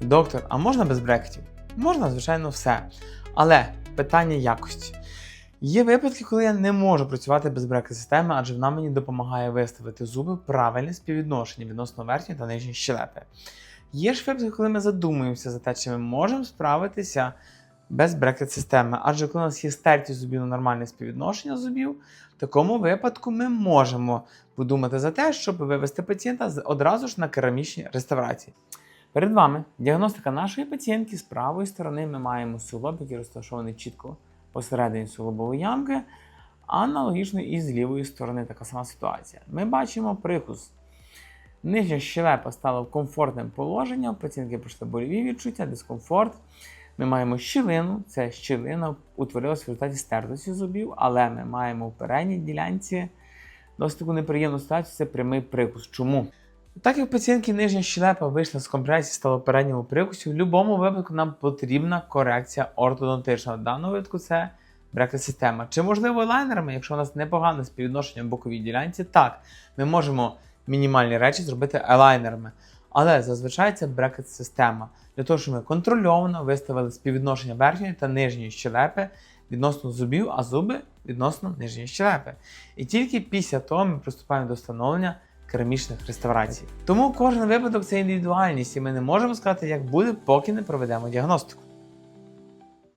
Доктор, а можна без брекетів? Можна, звичайно, все. Але питання якості. Є випадки, коли я не можу працювати без брекет системи, адже вона мені допомагає виставити зуби в правильне співвідношення відносно верхньої та нижньої щелепи. Є ж випадки, коли ми задумуємося за те, чи ми можемо справитися без брекет системи, адже коли у нас є стертість зубів на нормальне співвідношення зубів, в такому випадку ми можемо подумати за те, щоб вивести пацієнта одразу ж на керамічні реставрації. Перед вами діагностика нашої пацієнтки з правої сторони ми маємо суглоб, який розташований чітко посередині суглобової ямки. Аналогічно і з лівої сторони така сама ситуація. Ми бачимо прикус. Нижня щелепа стала в комфортне положення, у пацієнтки пройшли больові відчуття, дискомфорт. Ми маємо щілину, це щілина утворилася в результаті стертості зубів, але ми маємо в передній ділянці досить таку неприємну ситуацію, це прямий прикус. Чому? Так як пацієнтки нижня щелепа вийшла з компресії, стала в передньому прикусі, в будь-якому випадку нам потрібна корекція ортодонтична. В даному випадку це брекет система. Чи можливо лайнерами, якщо у нас непогане співвідношення в боковій ділянці, так, ми можемо мінімальні речі зробити елайнерами. Але зазвичай це брекет система. Для того, щоб ми контрольовано виставили співвідношення верхньої та нижньої щелепи відносно зубів, а зуби відносно нижньої щелепи. І тільки після того ми приступаємо до встановлення керамічних реставрацій. Тому кожен випадок це індивідуальність, і ми не можемо сказати, як буде, поки не проведемо діагностику.